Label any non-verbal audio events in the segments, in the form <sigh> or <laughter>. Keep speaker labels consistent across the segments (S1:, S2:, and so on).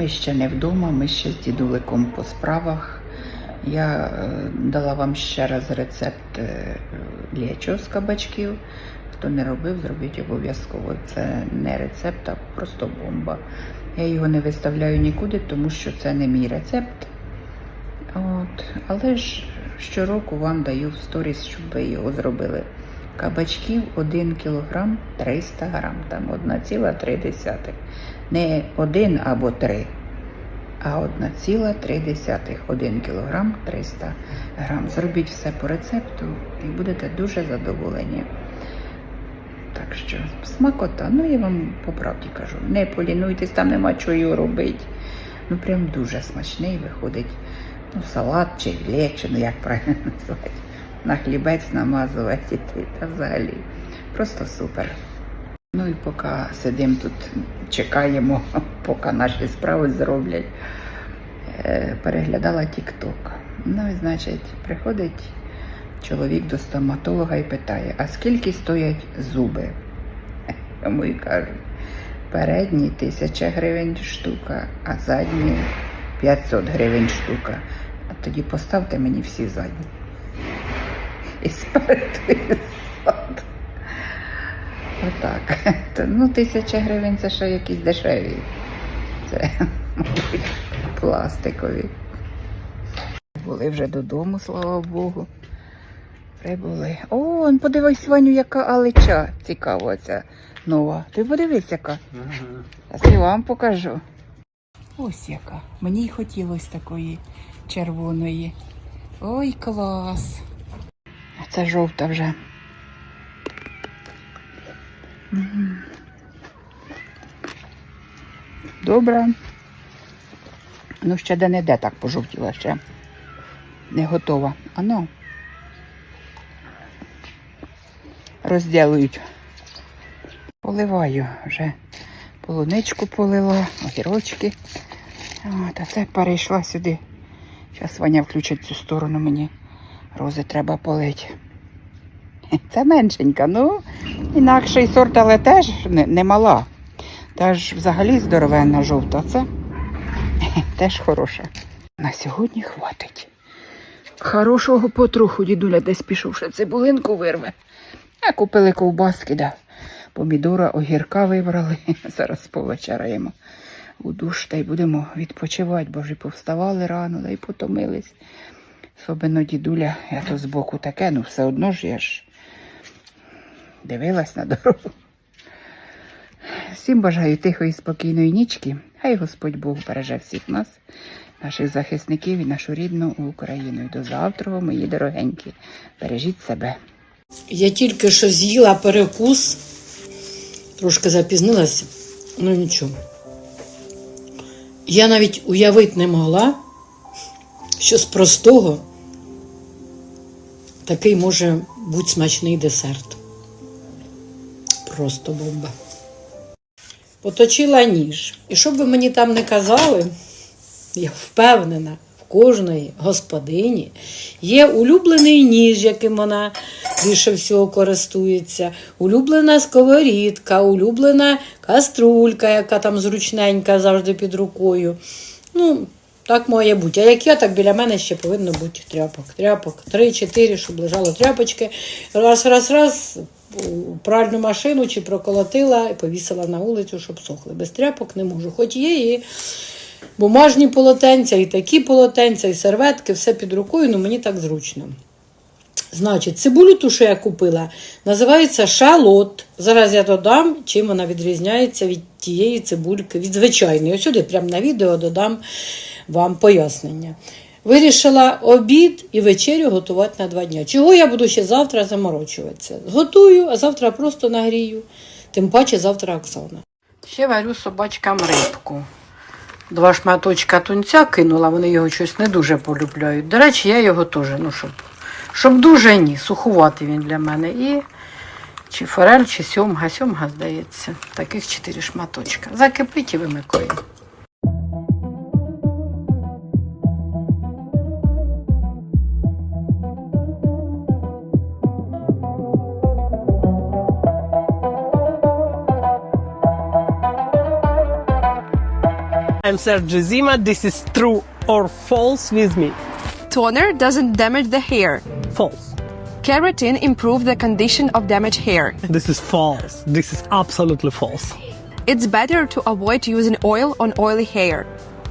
S1: Ми ще не вдома, ми ще з дідуликом по справах. Я е, дала вам ще раз рецепт е, лєчо з кабачків. Хто не робив, зробіть обов'язково. Це не рецепт, а просто бомба. Я його не виставляю нікуди, тому що це не мій рецепт. От. Але ж щороку вам даю в сторіс, щоб ви його зробили. Кабачків 1 кг 300 грам, там 1,3. Не 1 або 3, а 1,3. 1 кг 300 грам. Зробіть все по рецепту і будете дуже задоволені. Так що смакота, ну я вам по правді кажу, не полінуйтесь, там нема чого робити. Ну прям дуже смачний виходить. Ну, салат чи лечо, ну як правильно <laughs> назвати. На хлібець намазувати та взагалі. Просто супер. Ну і поки сидимо тут, чекаємо, <laughs> поки наші справи зроблять. е, Переглядала TikTok. Ну і значить, приходить чоловік до стоматолога і питає, а скільки стоять зуби? <laughs> Йому і кажуть, передні тисяча гривень штука, а задні 500 гривень штука. А тоді поставте мені всі задні. <laughs> І спереду і ззаду. Отак. <laughs> Ну, тисяча гривень це ще якісь дешеві. Це, мабуть, пластикові. Були вже додому, слава Богу. Прибули. О, подивись, Ваню, яка алича цікава ця нова. Ти подивись, яка. Зараз я вам покажу. Ось яка. Мені й хотілося такої червоної. Ой, клас. А це жовта вже. Добре. Ну, ще де не де так пожовтіла ще. Не готова. А ну. Розділують. Поливаю вже полуничку полила, огірочки. От, а це перейшла сюди. Зараз Ваня включить цю сторону мені. Рози треба полити. Це меншенька, ну, інакший сорт, але теж не, не мала. Та ж взагалі здоровенна жовта. Це <laughs> теж хороша. На сьогодні хватить. Хорошого потроху дідуля десь пішов, ще цибулинку вирве. А купили ковбаски, да. помідора, огірка вибрали. <laughs> Зараз повечеряємо у душ та й будемо відпочивати, бо вже повставали рано, да й потомились. Особливо дідуля, я то збоку таке, ну все одно ж я ж дивилась на дорогу. Всім бажаю тихої, спокійної нічки. Хай Господь Бог береже всіх нас, наших захисників і нашу рідну Україну. І до завтра, мої дорогенькі. Бережіть себе.
S2: Я тільки що з'їла перекус, трошки запізнилася, ну нічого. Я навіть уявити не могла, що з простого такий може бути смачний десерт. Просто бомба. Поточила ніж. І що б ви мені там не казали, я впевнена, в кожної господині є улюблений ніж, яким вона більше всього користується, улюблена сковорідка, улюблена каструлька, яка там зручненька завжди під рукою. Ну, так має бути. А як я, так біля мене ще повинно бути тряпок. Тряпок. Три-чотири, щоб лежало тряпочки. Раз, раз, раз, пральну машину чи проколотила і повісила на вулицю, щоб сохли. Без тряпок не можу. Хоч є і бумажні полотенця, і такі полотенця, і серветки, все під рукою, ну мені так зручно. Значить, цибулю ту, що я купила, називається шалот. Зараз я додам, чим вона відрізняється від тієї цибульки, від звичайної. Ось сюди, прямо на відео, додам вам пояснення. Вирішила обід і вечерю готувати на два дні. Чого я буду ще завтра заморочуватися? Готую, а завтра просто нагрію. Тим паче завтра Оксана. Ще варю собачкам рибку. Два шматочка тунця кинула, вони його щось не дуже полюбляють. До речі, я його теж, ну щоб, щоб дуже ні, сухуватий він для мене. І чи форель, чи сьомга, сьомга, здається. Таких чотири шматочка. Закипить і вимикаю.
S3: I'm Sergio Zima. This is true or false with me.
S4: Toner doesn't damage the hair.
S3: False.
S4: Keratin improves the condition of damaged hair.
S3: This is false. This is absolutely false.
S4: It's better to avoid using oil on oily hair.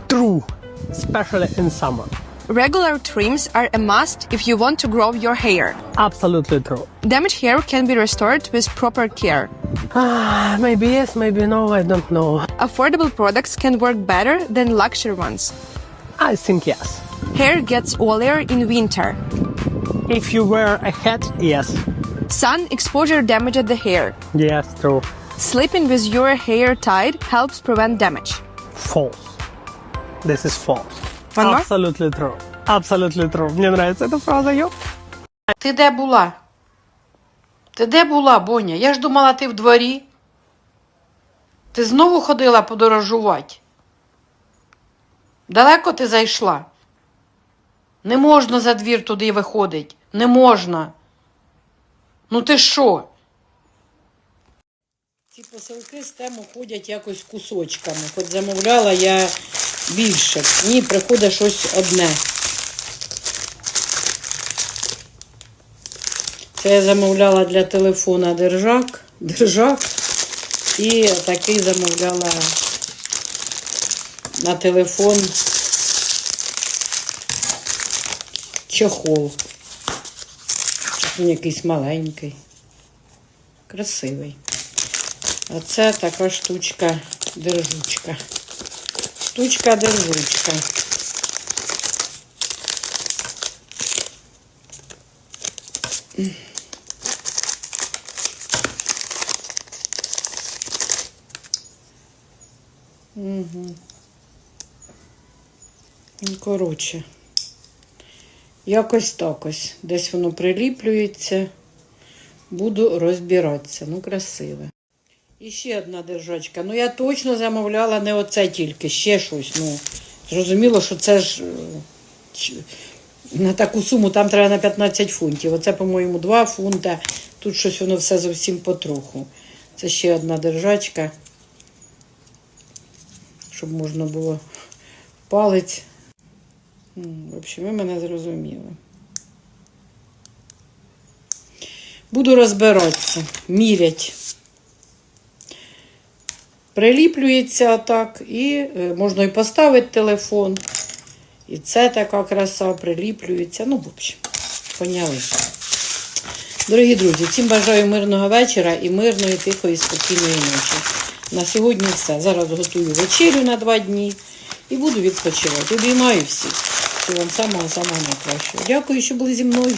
S3: True, especially in summer.
S4: Regular trims are a must if you want to grow your hair.
S3: Absolutely true.
S4: Damaged hair can be restored with proper care.
S3: Ah, maybe yes, maybe no, I don't know.
S4: Affordable products can work better than luxury ones.
S3: I think yes.
S4: Hair gets oilier in winter.
S3: If you wear a hat, yes.
S4: Sun exposure damages the hair.
S3: Yes, true.
S4: Sleeping with your hair tied helps prevent damage.
S3: False. This is false.
S4: More?
S3: Absolutely true. Absolutely true. Мне нравится эта фраза, ёп.
S2: Ти де була? Ти де була, Боня? Я ж думала, ти в дворі. Ти знову ходила подорожувати. Далеко ти зайшла? Не можна за двір туди виходить. Не можна. Ну ти що? Ці посилки з тему ходять якось кусочками. Хоч замовляла я більше. Ні, приходить щось одне. Це я замовляла для телефона держак, держак. І такий замовляла на телефон чохол. Він якийсь маленький, красивий. А це така штучка держучка. Штучка держучка. Ну, коротше, якось так ось. Десь воно приліплюється. Буду розбиратися. Ну, красиве. І ще одна держачка. Ну, я точно замовляла не оце тільки, ще щось. Ну, зрозуміло, що це ж е, на таку суму там треба на 15 фунтів. Оце, по-моєму, 2 фунта. Тут щось воно все зовсім потроху. Це ще одна держачка, щоб можна було палець. М, В общем, ви мене зрозуміли. Буду розбиратися, мірять. Приліплюється так, і е, можна і поставити телефон. І це така краса приліплюється. Ну, в общем, поняли. Дорогі друзі, всім бажаю мирного вечора і мирної, тихої, спокійної ночі. На сьогодні все. Зараз готую вечерю на два дні і буду відпочивати. Обіймаю всіх. Всього вам самого-самого найкращого. Дякую, що були зі мною.